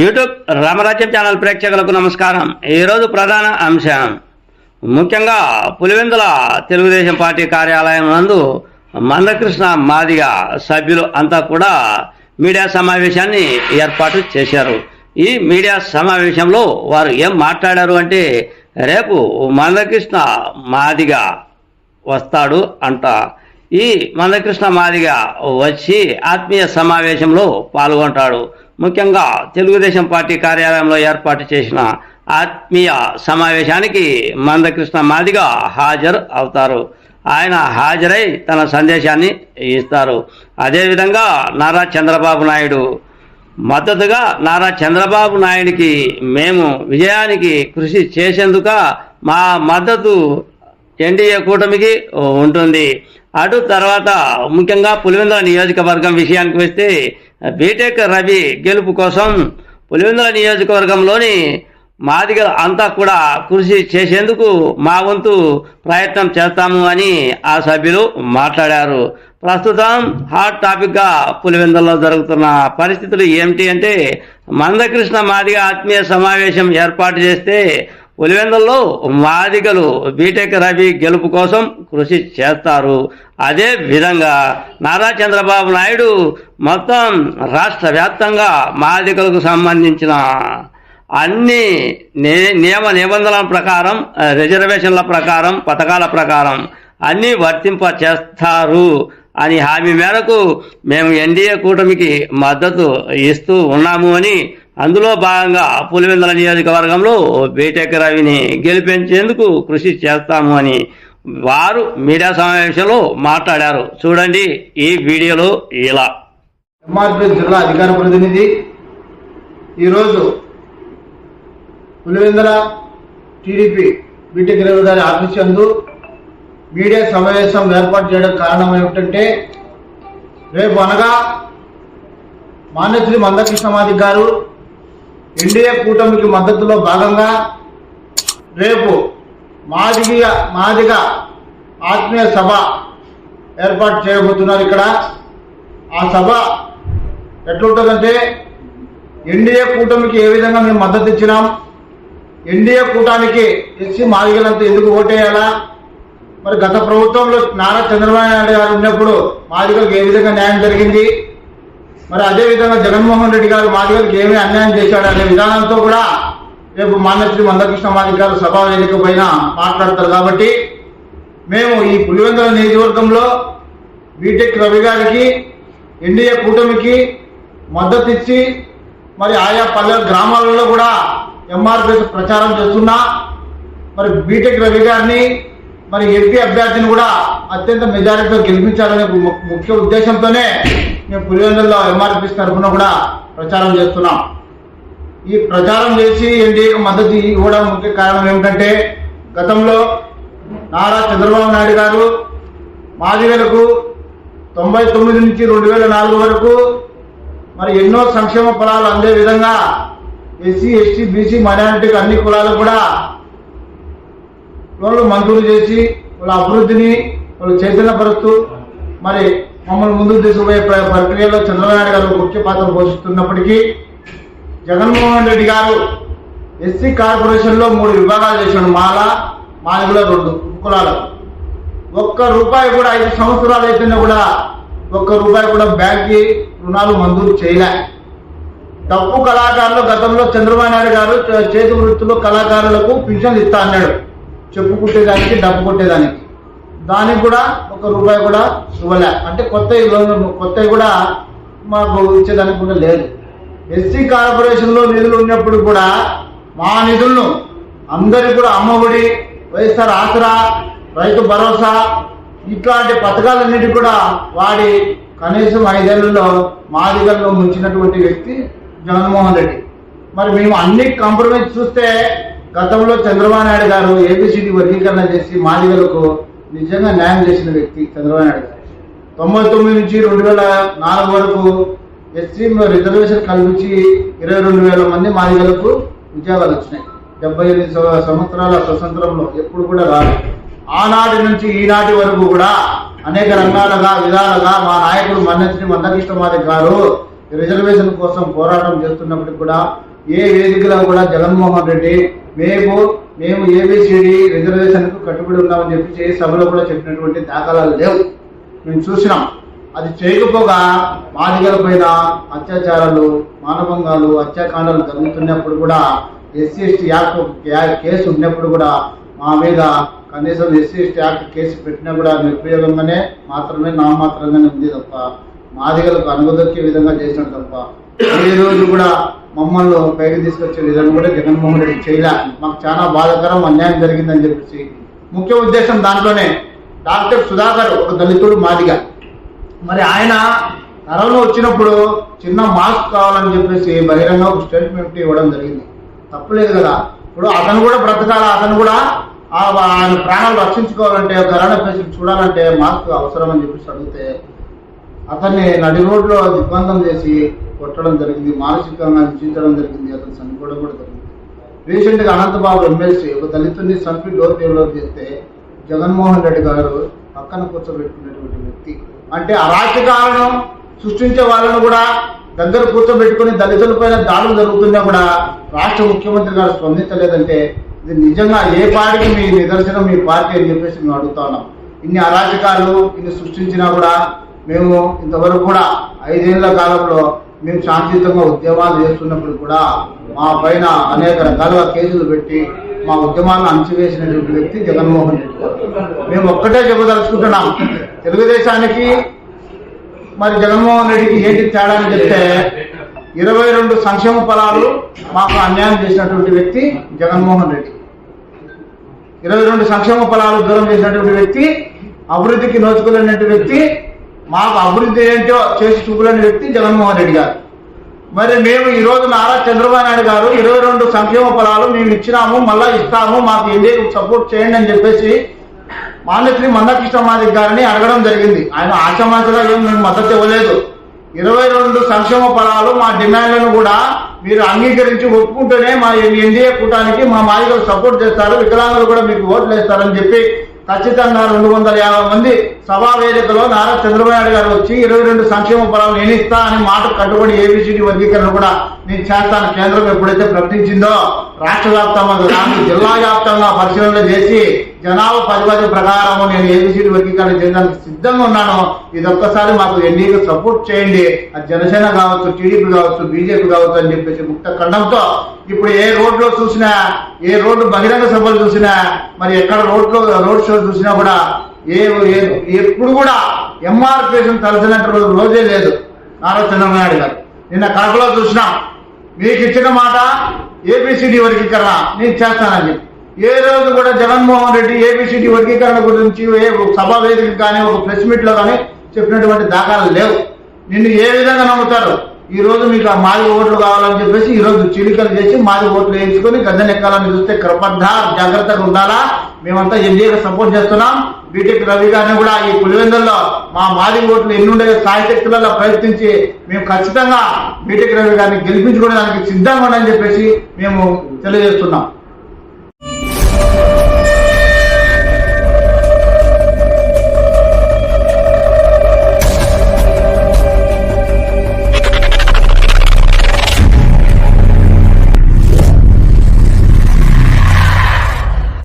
YouTube రామరాజ్యం channel ప్రేక్షకులకు నమస్కారం. ఈరోజు ప్రధాన అంశం. ముఖ్యంగా పులివెందుల తెలుగుదేశం పార్టీ కార్యాలయం నందు మందకృష్ణ మాదిగ సభ్యులు అంతా కూడా మీడియా సమావేశాన్ని ఏర్పాటు చేశారు. ఈ మీడియా సమావేశంలో వారు ఏం మాట్లాడారు అంటే రేపు మందకృష్ణ మాదిగ వస్తాడు అంట. ఈ మందకృష్ణ మాదిగ వచ్చి ఆత్మీయ సమావేశంలో పాల్గొంటాడు. ముఖ్యంగా తెలుగుదేశం పార్టీ కార్యాలయంలో ఏర్పాటు చేసిన ఆత్మీయ సమావేశానికి మందకృష్ణ మాదిగ హాజరు అవుతారు. ఆయన హాజరై తన సందేశాన్ని ఇస్తారు. అదేవిధంగా నారా చంద్రబాబు నాయుడు. మద్దతుగా నారా చంద్రబాబు నాయుడికి మేము విజయానికి కృషి చేసేందుక మా మద్దతు ఎన్డీఏ కూటమికి ఉంటుంది. అటు తర్వాత ముఖ్యంగా పులివెందుల నియోజకవర్గం విషయానికి వస్తే బీటెక్ రవి గెలుపు కోసం పులివెందుల నియోజకవర్గంలోని మాదిగ అంతా కూడా కృషి చేసేందుకు మా వంతు ప్రయత్నం చేస్తాము అని ఆ సభ్యులు మాట్లాడారు. ప్రస్తుతం హాట్ టాపిక్గా పులివెందుల్లో జరుగుతున్న పరిస్థితులు ఏమిటి అంటే మందకృష్ణ మాదిగ ఆత్మీయ సమావేశం ఏర్పాటు చేస్తే పులివెందుల్లో మాదిగలు బీటెక్ రవి గెలుపు కోసం కృషి చేస్తారు. అదే విధంగా నారా చంద్రబాబు నాయుడు మొత్తం రాష్ట్ర వ్యాప్తంగా మాదిగలకు సంబంధించిన అన్ని నియమ నిబంధనల ప్రకారం రిజర్వేషన్ల ప్రకారం పథకాల ప్రకారం అన్నీ వర్తింప చేస్తారు అని హామీ మేరకు మేము ఎన్డీఏ కూటమికి మద్దతు ఇస్తూ ఉన్నాము అని అందులో భాగంగా పులివెందుల నియోజకవర్గంలో బీటెక్ రవిని గెలిపించేందుకు కృషి చేస్తాము అని వారు మీడియా సమావేశంలో మాట్లాడారు. చూడండి ఈ వీడియోలో ఇలా. ఎంఆర్పీ జిల్లా అధికార ప్రతినిధి ఈరోజు పులివెందుల టీడీపీ బీటెక్ రవి గారి ఆఫీస్ యందు మీడియా సమావేశం ఏర్పాటు చేయడం కారణం ఏమిటంటే రేపు అనగా మాన్యశ్రీ మందకృష్ణమాది గారు ఎన్డీఏ కూటమికి మద్దతులో భాగంగా రేపు మాదిగ మాదిగ ఆత్మీయ సభ ఏర్పాటు చేయబోతున్నారు ఇక్కడ. ఆ సభ ఎట్లుంటుందంటే ఎన్డీఏ కూటమికి ఏ విధంగా మేము మద్దతు ఇచ్చినాం ఎన్డీఏ కూటానికి ఎస్సీ మాదిగలంతా ఎందుకు ఓటేయాలా? మరి గత ప్రభుత్వంలో నారా చంద్రబాబు నాయుడు గారు ఉన్నప్పుడు మాదిగలకు ఏ విధంగా న్యాయం జరిగింది? మరి అదే విధంగా జగన్మోహన్ రెడ్డి గారు మాదిగలకు ఏమి అన్యాయం చేశాడు అనే విధానంతో కూడా రేపు మాన్యశ్రీ మందకృష్ణ మాదిగ గారు సభా వేదిక పైన మాట్లాడతారు. కాబట్టి మేము ఈ పులివెందుల నియోజకవర్గంలో బీటెక్ రవి గారికి ఎన్డీఏ కూటమికి మద్దతు ఇచ్చి మరి ఆయా పల్లె గ్రామాలలో కూడా ఎంఆర్పిఎస్ ప్రచారం చేస్తున్నా. మరి బీటెక్ రవి గారిని మరి ఎంపీ అభ్యర్థిని కూడా అత్యంత మెజారిటీతో గెలిపించాలనే ము- ముఖ్య ఉద్దేశంతోనే మేము పులివెందుల్లో ఎంఆర్పిఎస్ తరఫున కూడా ప్రచారం చేస్తున్నాం. ఈ ప్రచారం చేసి ఎన్డీఏకు మద్దతు ఇవ్వడం ముఖ్య కారణం ఏమిటంటే గతంలో నారా చంద్రబాబు నాయుడు గారు మాదిగలకు తొంభై తొమ్మిది నుంచి రెండు వేల నాలుగు వరకు మరి ఎన్నో సంక్షేమ ఫలాలు అందే విధంగా ఎస్సీ ఎస్టీ బీసీ మైనారిటీకి అన్ని కులాలకు కూడా లోన్లు మంజూరు చేసి వాళ్ళ అభివృద్ధిని వాళ్ళు చైతన్యపరుస్తూ మరి మమ్మల్ని ముందుకు తీసుకుపోయే ప్రక్రియలో చంద్రబాబు గారు ముఖ్య పాత్ర పోషిస్తున్నప్పటికీ జగన్మోహన్ రెడ్డి గారు ఎస్సీ కార్పొరేషన్లో మూడు విభాగాలు చేశాడు. మాల మాదిగుల రెండు కులాలకు ఒక్క రూపాయి కూడా ఐదు సంవత్సరాలు అయితేనే కూడా ఒక్క రూపాయి కూడా బ్యాంక్కి రుణాలు మంజూరు చేయలే. తప్పు కళాకారులు గతంలో చంద్రబాబు నాయుడు గారు చేతి వృత్తులు కళాకారులకు పింఛన్ ఇస్తా అన్నాడు. చెప్పు కుట్టేదానికి డబ్బు కొట్టేదానికి. దానికి కూడా ఒక రూపాయి కూడా ఇవ్వలే. అంటే కొత్త లోన్లు కొత్త కూడా మాకు ఇచ్చేదానికి కూడా లేదు. ఎస్సీ కార్పొరేషన్లో నిధులు ఉన్నప్పుడు కూడా మా నిధులను అందరి కూడా అమ్మఒడి వైఎస్ఆర్ ఆసరా రైతు భరోసా ఇట్లాంటి పథకాలన్నిటి కూడా వాడి కనీసం ఐదేళ్ళలో మాదిగల్లో ముంచినటువంటి వ్యక్తి జగన్మోహన్ రెడ్డి. మరి మేము అన్ని కాంప్రమైజ్ చూస్తే గతంలో చంద్రబాబు నాయుడు గారు ఏబిసిడి వర్గీకరణ చేసి మాదిగలకు నిజంగా న్యాయం చేసిన వ్యక్తి చంద్రబాబు నాయుడు గారు. తొంభై తొమ్మిది నుంచి రెండు వేల నాలుగు వరకు ఎస్సీ రిజర్వేషన్ కల్పించి ఇరవై రెండు వేల మంది మాదిగలకు ఉద్యోగాలు వచ్చినాయి. డెబ్బై ఎనిమిది సంవత్సరాల స్వతంత్రంలో ఎప్పుడు కూడా రాదు ఆనాటి నుంచి ఈనాటి వరకు కూడా అనేక రంగాలుగా విధాలుగా మా నాయకుడు మన్నశ్రీ మందకృష్ణ మాదిక్ గారు రిజర్వేషన్ కోసం పోరాటం చేస్తున్నప్పటికి కూడా ఏ వేదికలో కూడా జగన్మోహన్ రెడ్డి మేము మేము ఏబిసిడి రిజర్వేషన్కు కట్టుబడి ఉన్నామని చెప్పి చేయి సభలో కూడా చెప్పినటువంటి దాఖలాలు లేవు. మేము చూసినాం. అది చేయకపోగా మాదిగల పైన అత్యాచారాలు మానభంగాలు హత్యాకాండాలు జరుగుతున్నప్పుడు కూడా ఎస్సీ ఎస్టీ యాక్ట్ కేసు ఉన్నప్పుడు కూడా మా మీద కనీసం ఎస్సీ ఎస్టీ యాక్ట్ కేసు పెట్టినా కూడా నిరుపయోగంగానే మాత్రమే నామమాత్రంగానే ఉంది తప్ప మాదిగలకు అనుగదొక్కే విధంగా చేసినాడు తప్ప ఏ రోజు కూడా మమ్మల్ని పైకి తీసుకొచ్చే విధంగా కూడా జగన్మోహన్ రెడ్డి చేయలే. మాకు చాలా బాధాకరం అన్యాయం జరిగిందని చెప్పేసి. ముఖ్య ఉద్దేశం దాంట్లోనే డాక్టర్ సుధాకర్ ఒక దళితుడు మాదిగా. మరి ఆయన కరోనా వచ్చినప్పుడు చిన్న మాస్క్ కావాలని చెప్పేసి బహిరంగ ఒక స్టేట్మెంట్ ఇవ్వడం జరిగింది. తప్పులేదు కదా. ఇప్పుడు అతను కూడా బ్రతకాల? అతను కూడా ఆ ఆయన ప్రాణాలు రక్షించుకోవాలంటే కరోనా పేషెంట్ చూడాలంటే మాస్క్ అవసరం అని చెప్పేసి అడిగితే అతన్ని నడి రోడ్లో దిగ్బంధం చేసి కొట్టడం జరిగింది మానసికంగా హింసించడం జరిగింది అతను చనిపోవడం కూడా జరిగింది. రీసెంట్గా అనంతబాబు ఎమ్మెల్సీ ఒక దళితుడిని చంపి డోర్ డెవలప్ చేస్తే జగన్మోహన్ రెడ్డి గారు పక్కన కూర్చోబెట్టుకున్నటువంటి వ్యక్తి. అంటే అరాచకాలను సృష్టించే వాళ్ళను కూడా దగ్గర కూర్చోబెట్టుకుని దళితులపైన దాడులు జరుగుతున్నా కూడా రాష్ట్ర ముఖ్యమంత్రి గారు స్పందించలేదంటే ఇది నిజంగా ఏ పార్టీకి మీ నిదర్శనం మీ పార్టీ అని చెప్పేసి మేము అడుగుతా ఉన్నాం. ఇన్ని అరాచకాలు ఇన్ని సృష్టించినా కూడా మేము ఇంతవరకు కూడా ఐదేళ్ళ కాలంలో మేము శాంతియుతంగా ఉద్యమాలు చేస్తున్నప్పుడు కూడా మా పైన అనేక రకాలుగా కేసులు పెట్టి మా ఉద్యమాలను అణచివేసినటువంటి వ్యక్తి జగన్మోహన్ రెడ్డి గారు. మేము ఒక్కటే చెప్పదలుచుకుంటున్నాం. తెలుగుదేశానికి మరి జగన్మోహన్ రెడ్డికి ఏంటి తేడా అని చెప్తే ఇరవై రెండు సంక్షేమ ఫలాలు మాకు అన్యాయం చేసినటువంటి వ్యక్తి జగన్మోహన్ రెడ్డి. ఇరవై రెండు సంక్షేమ ఫలాలు దూరం చేసినటువంటి వ్యక్తి అభివృద్ధికి నోచుకోలేనటువంటి వ్యక్తి మాకు అభివృద్ధి ఏంటో చేసి చూపులని వ్యక్తి జగన్మోహన్ రెడ్డి గారు మరి మేము ఈ రోజు నారా చంద్రబాబు నాయుడు గారు ఇరవై రెండు సంక్షేమ ఫలాలు మేము ఇచ్చినాము మళ్ళా ఇస్తాము మాకు ఇండియాకు సపోర్ట్ చేయండి అని చెప్పేసి మాన్యశ్రీ మందకృష్ణ మాదిక్ గారిని అడగడం జరిగింది ఆయన ఆశమాసగా ఏం మేము మద్దతు ఇవ్వలేదు ఇరవై రెండు సంక్షేమ ఫలాలు మా డిమాండ్లను కూడా మీరు అంగీకరించి ఒప్పుకుంటేనే మా ఎన్డీఏ కూటానికి మా మాదిగలు సపోర్ట్ చేస్తారు వికలాంగులు కూడా మీకు ఓట్లు వేస్తారని చెప్పి ఖచ్చితంగా రెండు వందల యాభై మంది సభా వేదికలో నారా చంద్రబాబు నాయుడు గారు వచ్చి ఇరవై రెండు సంక్షేమ పొలాలు నేను ఇస్తా అని మాట కట్టుబడి ఏబిసిడి వర్గీకరణ కూడా నేను చేస్తాను. కేంద్రం ఎప్పుడైతే ప్రకటించిందో రాష్ట్ర వ్యాప్తంగా కానీ జిల్లా వ్యాప్తంగా పరిశీలన చేసి జనాభా పరిమితి ప్రకారం నేను ఏబిసిడి వర్గీకరణ చేయడానికి సిద్ధంగా ఉన్నాను ఇది ఒక్కసారి మాకు ఎన్డీఏకి సపోర్ట్ చేయండి. అది జనసేన కావచ్చు టీడీపీ కావచ్చు బీజేపీ కావచ్చు అని చెప్పేసి ముక్త ఖండంతో ఇప్పుడు ఏ రోడ్లో చూసినా ఏ రోడ్డు బహిరంగ సభలు చూసినా మరి ఎక్కడ రోడ్లో రోడ్ షో చూసినా కూడా ఏ ఎప్పుడు కూడా ఎంఆర్పీఎస్ తలసినట్టు రోజు రోజే లేదు. నారా చంద్రబాబు నాయుడు గారు. నిన్న కడపలో చూసినాం మీకు ఇచ్చిన మాట ఏబిసిడి వర్గీకరణ నేను చేస్తానని చెప్పి. ఏ రోజు కూడా జగన్మోహన్ రెడ్డి ఏబిసిడి వర్గీకరణ గురించి ఏ సభా వేదిక కానీ ఒక ప్రెస్ మీట్లో కానీ చెప్పినటువంటి దాఖలు లేవు. నిన్ను ఏ విధంగా నమ్ముతారు? ఈ రోజు మీకు ఆ మాది ఓట్లు కావాలని చెప్పేసి ఈ రోజు చిలికలు చేసి మాది ఓట్లు వేయించుకొని గద్దెనెక్కాలని చూస్తే కృపద్ధ జాగ్రత్తగా ఉండాలా? మేమంతా ఎన్డీఏకి సపోర్ట్ చేస్తున్నాం. బీటెక్ రవి గారిని కూడా ఈ పులివెందుల్లో మా మాది ఓట్లు ఎన్నుండే సాయశక్తులలో ప్రయత్నించి మేము ఖచ్చితంగా బీటెక్ రవి గారిని గెలిపించుకోవడానికి సిద్ధంగా ఉండని చెప్పేసి మేము తెలియజేస్తున్నాం.